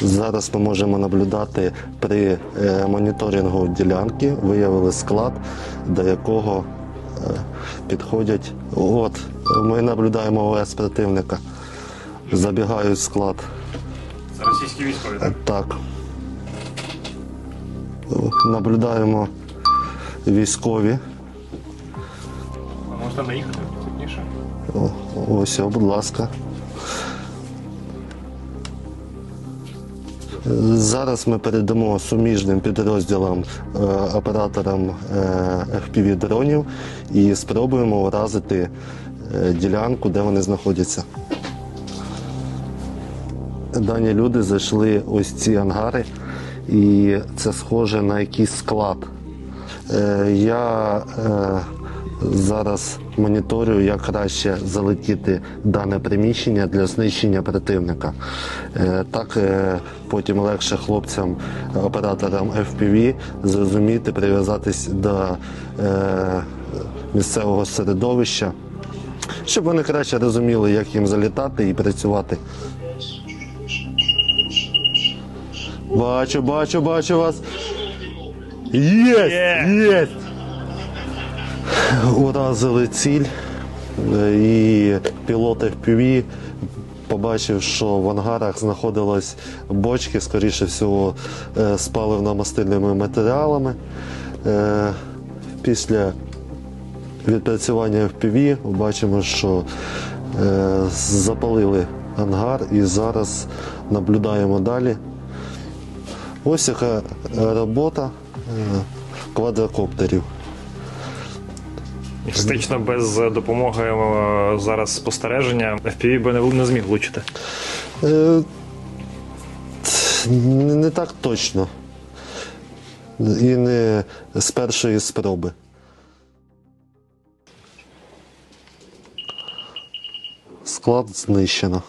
Зараз ми можемо наблюдати при е, моніторингу ділянки, виявили склад, до якого е, підходять. От, ми наблюдаємо ОС противника. Забігають в склад. Це російські військові, так? Так. Наблюдаємо військові. А можна наїхати Ось, будь ласка. Зараз ми передамо суміжним підрозділам е, операторам е, FPV дронів і спробуємо уразити е, ділянку, де вони знаходяться. Дані люди зайшли ось ці ангари, і це схоже на якийсь склад. Е, Я е, зараз моніторю, як краще залетіти дане приміщення для знищення противника. Е, Так потім легше хлопцям, операторам FPV зрозуміти, прив'язатись до місцевого середовища, щоб вони краще розуміли, як їм залітати і працювати. Бачу, бачу, бачу вас. Єсть! Є! Єсть! Уразили ціль. е, І пілот FPV побачив, що в ангарах знаходились бочки, скоріше всього, е, з паливно-мастильними матеріалами. Е, Після відпрацювання FPV бачимо, що запалили ангар і зараз наблюдаємо далі. Ось яка робота квадрокоптерів. І Фактично без допомоги е, зараз спостереження FPV би не, не зміг влучити. Е, т- Не не так точно. І не з першої спроби. Склад знищено.